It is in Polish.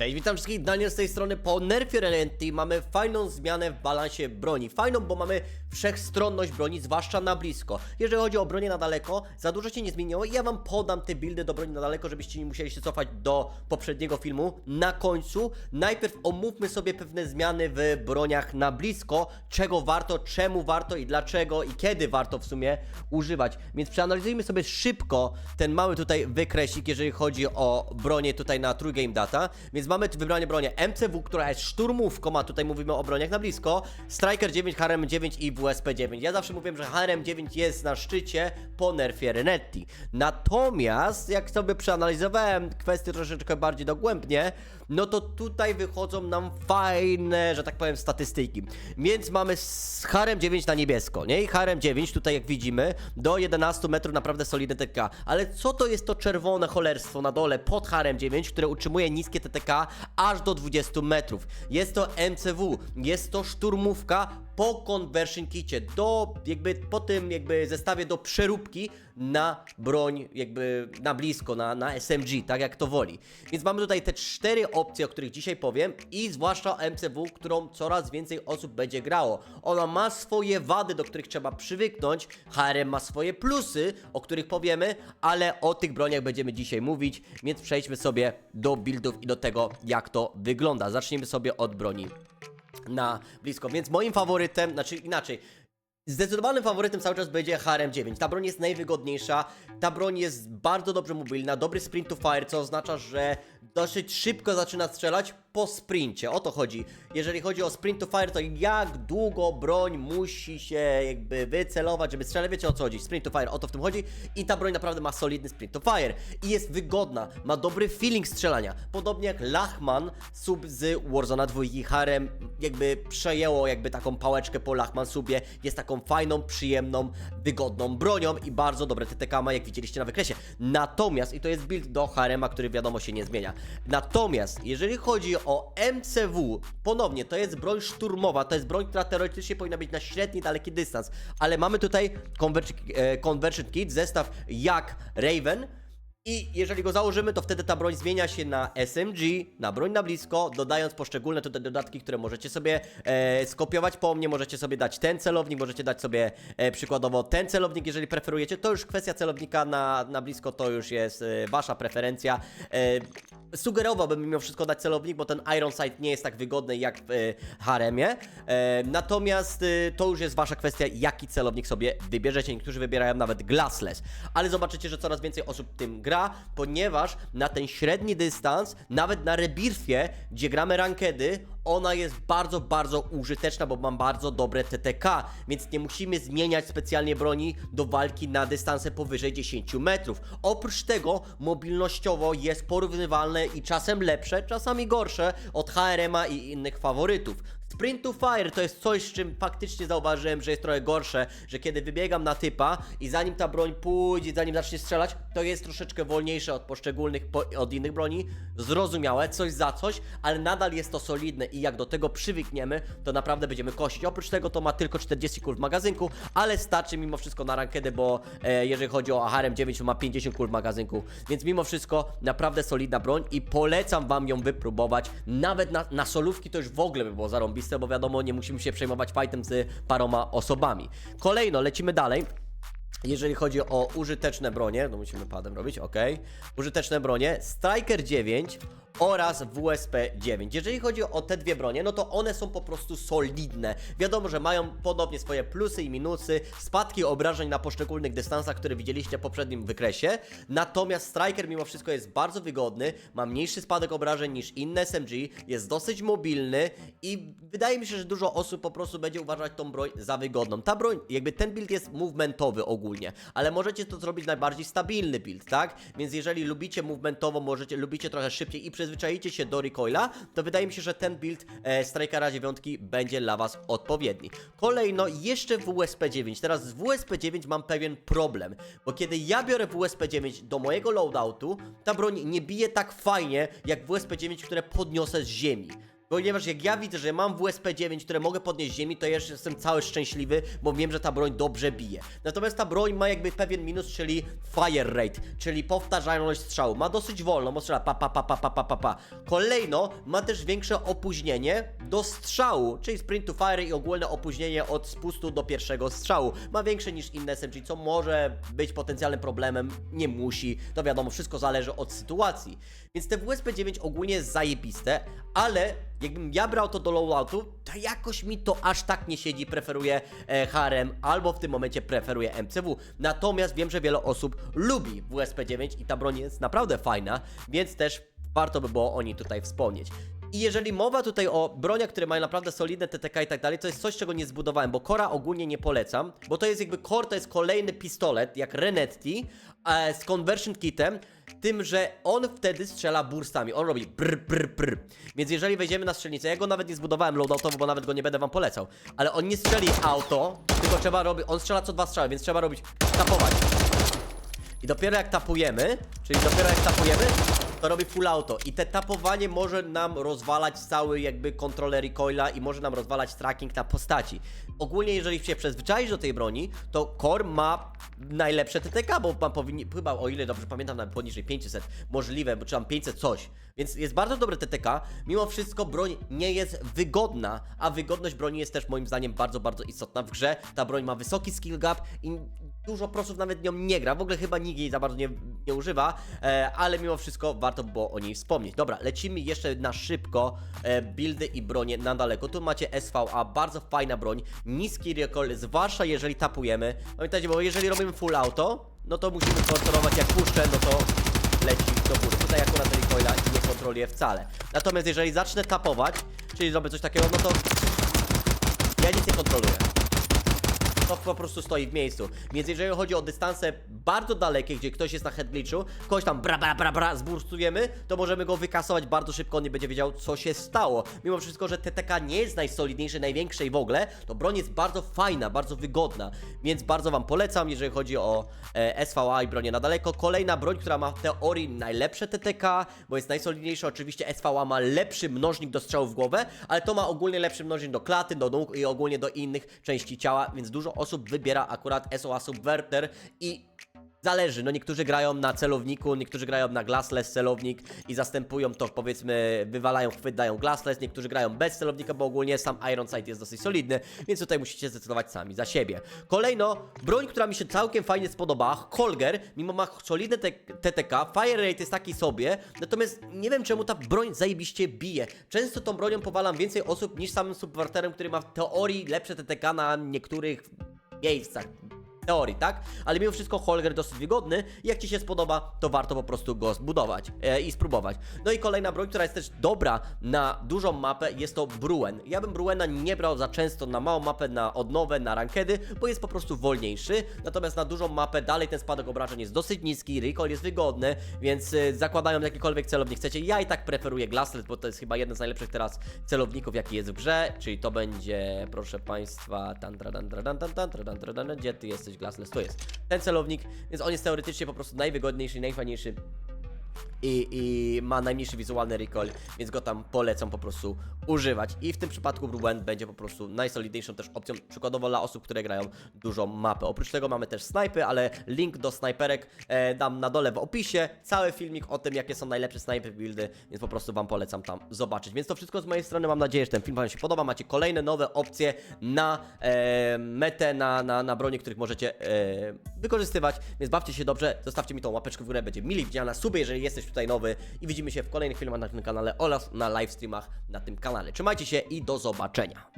Cześć, witam wszystkich, Daniel z tej strony. Po nerfie Relenty mamy fajną zmianę w balansie broni. Fajną, bo mamy wszechstronność broni, zwłaszcza na blisko. Jeżeli chodzi o bronię na daleko, za dużo się nie zmieniło ja wam podam te buildy do broni na daleko, żebyście nie musieli się cofać do poprzedniego filmu. Na końcu, najpierw omówmy sobie pewne zmiany w broniach na blisko, czego warto, czemu warto i dlaczego i kiedy warto w sumie używać. Więc przeanalizujmy sobie szybko ten mały tutaj wykresik, jeżeli chodzi o bronię tutaj na True Game Data. Więc mamy wybranie bronię MCW, która jest szturmówką, a tutaj mówimy o broniach na blisko, Striker 9, HRM 9 i WSP 9. Ja zawsze mówiłem, że HRM 9 jest na szczycie po nerfie Renetti. Natomiast, jak sobie przeanalizowałem kwestię troszeczkę bardziej dogłębnie, no to tutaj wychodzą nam fajne, że tak powiem, statystyki. Więc mamy z HRM 9 na niebiesko, nie? I HRM 9 tutaj jak widzimy, do 11 metrów naprawdę solidne TTK. Ale co to jest to czerwone cholerstwo na dole pod HRM 9, które utrzymuje niskie TTK aż do 20 metrów? Jest to MCW, jest to szturmówka po conversion kicie, do jakby po tym jakby zestawie do przeróbki na broń jakby na blisko, na, na SMG, tak jak to woli. Więc mamy tutaj te cztery opcje, o których dzisiaj powiem i zwłaszcza MCW, którą coraz więcej osób będzie grało. Ona ma swoje wady, do których trzeba przywyknąć, HRM ma swoje plusy, o których powiemy, ale o tych broniach będziemy dzisiaj mówić, więc przejdźmy sobie do buildów i do tego, jak to wygląda. Zaczniemy sobie od broni na blisko. Więc moim faworytem, znaczy inaczej. Zdecydowanym faworytem cały czas będzie HRM9. Ta broń jest najwygodniejsza, ta broń jest bardzo dobrze mobilna, dobry sprint to fire, co oznacza, że dosyć szybko zaczyna strzelać po sprincie. O to chodzi. Jeżeli chodzi o sprint to fire, to jak długo broń musi się jakby wycelować, żeby strzelać, wiecie o co chodzi. Sprint to fire, o to w tym chodzi. I ta broń naprawdę ma solidny sprint to fire. I jest wygodna, ma dobry feeling strzelania. Podobnie jak Lachman, sub z Warzona 2 Harem jakby przejęło jakby taką pałeczkę po Lachman subie. Jest taką fajną, przyjemną, wygodną bronią i bardzo dobre TTK ma, jak widzieliście na wykresie. Natomiast, i to jest build do Harema, który wiadomo się nie zmienia. Natomiast, jeżeli chodzi o MCW, ponownie, to jest broń szturmowa, to jest broń, która teoretycznie powinna być na średni, daleki dystans, ale mamy tutaj e, conversion kit, zestaw jak Raven, i jeżeli go założymy, to wtedy ta broń zmienia się na SMG, na broń na blisko, dodając poszczególne tutaj dodatki, które możecie sobie e, skopiować po mnie, możecie sobie dać ten celownik, możecie dać sobie e, przykładowo ten celownik, jeżeli preferujecie. To już kwestia celownika na, na blisko, to już jest e, wasza preferencja. E, sugerowałbym mimo wszystko dać celownik, bo ten Iron Sight nie jest tak wygodny jak w e, haremie. E, natomiast e, to już jest wasza kwestia, jaki celownik sobie wybierzecie. Niektórzy wybierają nawet glassless, ale zobaczycie, że coraz więcej osób tym gra, ponieważ na ten średni dystans, nawet na rebirthie, gdzie gramy rankedy, ona jest bardzo, bardzo użyteczna, bo mam bardzo dobre TTK, więc nie musimy zmieniać specjalnie broni do walki na dystanse powyżej 10 metrów. Oprócz tego mobilnościowo jest porównywalne i czasem lepsze, czasami gorsze od HRM-a i innych faworytów. Sprint to fire to jest coś, z czym faktycznie zauważyłem, że jest trochę gorsze, że kiedy wybiegam na typa i zanim ta broń pójdzie, zanim zacznie strzelać, to jest troszeczkę wolniejsze od poszczególnych, po, od innych broni. Zrozumiałe, coś za coś, ale nadal jest to solidne i jak do tego przywykniemy, to naprawdę będziemy kosić. Oprócz tego to ma tylko 40 kul w magazynku, ale starczy mimo wszystko na rankedę, bo e, jeżeli chodzi o HRM 9, to ma 50 kul w magazynku, więc mimo wszystko naprawdę solidna broń i polecam wam ją wypróbować. Nawet na, na solówki to już w ogóle by było zarąbiste, bo wiadomo, nie musimy się przejmować fightem z paroma osobami. Kolejno, lecimy dalej. Jeżeli chodzi o użyteczne bronie, no musimy padem robić, ok. Użyteczne bronie, Striker 9 oraz WSP 9. Jeżeli chodzi o te dwie bronie, no to one są po prostu solidne. Wiadomo, że mają podobnie swoje plusy i minusy, spadki obrażeń na poszczególnych dystansach, które widzieliście w poprzednim wykresie. Natomiast Striker mimo wszystko jest bardzo wygodny, ma mniejszy spadek obrażeń niż inne SMG, jest dosyć mobilny i wydaje mi się, że dużo osób po prostu będzie uważać tą broń za wygodną. Ta broń, jakby ten build jest movementowy ogólnie, ale możecie to zrobić najbardziej stabilny build, tak? Więc jeżeli lubicie movementowo, możecie, lubicie trochę szybciej i przyzwyczaicie się do recoila, to wydaje mi się, że ten build e, Strikera 9 będzie dla Was odpowiedni. Kolejno jeszcze WSP 9. Teraz z WSP 9 mam pewien problem, bo kiedy ja biorę WSP 9 do mojego loadoutu, ta broń nie bije tak fajnie jak WSP 9, które podniosę z ziemi. Ponieważ jak ja widzę, że mam WSP-9, które mogę podnieść z ziemi, to już jestem cały szczęśliwy, bo wiem, że ta broń dobrze bije. Natomiast ta broń ma jakby pewien minus, czyli fire rate, czyli powtarzalność strzału. Ma dosyć wolno, bo strzela pa pa pa pa pa pa pa pa. Kolejno ma też większe opóźnienie do strzału, czyli sprint to fire i ogólne opóźnienie od spustu do pierwszego strzału. Ma większe niż inne SMG, co może być potencjalnym problemem, nie musi. To wiadomo, wszystko zależy od sytuacji. Więc te WSP-9 ogólnie jest zajebiste, ale jakbym ja brał to do loadoutu, to jakoś mi to aż tak nie siedzi, preferuję e, albo w tym momencie preferuję MCW. Natomiast wiem, że wiele osób lubi WSP-9 i ta broń jest naprawdę fajna, więc też warto by było o niej tutaj wspomnieć. I jeżeli mowa tutaj o broniach, które mają naprawdę solidne TTK i tak dalej, to jest coś, czego nie zbudowałem, bo Kora ogólnie nie polecam, bo to jest jakby Core to jest kolejny pistolet, jak Renetti, e, z conversion kitem, tym, że on wtedy strzela burstami, on robi brr, brr, brr. Więc jeżeli wejdziemy na strzelnicę, ja go nawet nie zbudowałem loadoutowo, bo nawet go nie będę wam polecał, ale on nie strzeli auto, tylko trzeba robić, on strzela co dwa strzały, więc trzeba robić, tapować. I dopiero jak tapujemy, czyli dopiero jak tapujemy, to robi full auto. I te tapowanie może nam rozwalać cały jakby kontroler recoila i może nam rozwalać tracking na postaci. Ogólnie jeżeli się przyzwyczaisz do tej broni, to Core ma najlepsze TTK, bo ma powinni, chyba o ile dobrze pamiętam, nawet poniżej 500, możliwe, bo czy tam 500 coś. Więc jest bardzo dobre TTK, mimo wszystko broń nie jest wygodna, a wygodność broni jest też moim zdaniem bardzo, bardzo istotna w grze. Ta broń ma wysoki skill gap i dużo prosów nawet nią nie gra, w ogóle chyba nikt jej za bardzo nie, nie używa, e, ale mimo wszystko warto by było o niej wspomnieć. Dobra, lecimy jeszcze na szybko e, buildy i bronie na daleko. Tu macie SVA, bardzo fajna broń, niski recoil, zwłaszcza jeżeli tapujemy. Pamiętajcie, bo jeżeli robimy full auto, no to musimy kontrolować jak puszczę, no to leci do góry. Tutaj akurat recoila nie kontroluję wcale. Natomiast jeżeli zacznę tapować, czyli zrobię coś takiego, no to ja nic nie kontroluję to po prostu stoi w miejscu. Więc jeżeli chodzi o dystanse bardzo dalekie, gdzie ktoś jest na headglitchu, kogoś tam bra bra bra bra zburstujemy, to możemy go wykasować bardzo szybko, on nie będzie wiedział co się stało. Mimo wszystko, że TTK nie jest najsolidniejszy, największy i w ogóle, to broń jest bardzo fajna, bardzo wygodna, więc bardzo wam polecam, jeżeli chodzi o e, SVA i bronię na daleko. Kolejna broń, która ma w teorii najlepsze TTK, bo jest najsolidniejsza, oczywiście SVA ma lepszy mnożnik do strzału w głowę, ale to ma ogólnie lepszy mnożnik do klaty, do nóg i ogólnie do innych części ciała, więc dużo osób wybiera akurat SOA Subverter i Zależy, no niektórzy grają na celowniku, niektórzy grają na glassless celownik i zastępują to, powiedzmy, wywalają chwyt, dają glassless, niektórzy grają bez celownika, bo ogólnie sam Iron Sight jest dosyć solidny, więc tutaj musicie zdecydować sami za siebie. Kolejno, broń, która mi się całkiem fajnie spodobała, Holger, mimo ma solidne TTK, fire rate jest taki sobie, natomiast nie wiem czemu ta broń zajebiście bije. Często tą bronią powalam więcej osób niż samym subverterem, który ma w teorii lepsze TTK na niektórych miejscach teorii, tak? Ale mimo wszystko Holger dosyć wygodny. Jak Ci się spodoba, to warto po prostu go zbudować e, i spróbować. No i kolejna broń, która jest też dobra na dużą mapę, jest to Bruen. Ja bym Bruena nie brał za często na małą mapę, na odnowę, na rankedy, bo jest po prostu wolniejszy. Natomiast na dużą mapę dalej ten spadek obrażeń jest dosyć niski, recoil jest wygodny, więc e, zakładają jakikolwiek celownik chcecie. Ja i tak preferuję Glassless, bo to jest chyba jeden z najlepszych teraz celowników, jaki jest w grze, czyli to będzie, proszę Państwa, tan, tra, tan, tra, tan, tan, tan, gdzie Ty jesteś Glassless? Tu jest ten celownik, więc on jest teoretycznie po prostu najwygodniejszy i najfajniejszy i, i ma najmniejszy wizualny recoil, więc go tam polecam po prostu używać. I w tym przypadku Bruen będzie po prostu najsolidniejszą też opcją, przykładowo dla osób, które grają dużą mapę. Oprócz tego mamy też snajpy, ale link do snajperek e, dam na dole w opisie. Cały filmik o tym, jakie są najlepsze snajpy buildy, więc po prostu Wam polecam tam zobaczyć. Więc to wszystko z mojej strony. Mam nadzieję, że ten film Wam się podoba. Macie kolejne nowe opcje na e, metę, na, na, na bronie, których możecie e, wykorzystywać, więc bawcie się dobrze. Zostawcie mi tą łapeczkę w górę, będzie mili widziana. Suby, jeżeli jesteś tutaj nowy i widzimy się w kolejnych filmach na tym kanale oraz na live streamach na tym kanale. Trzymajcie się i do zobaczenia.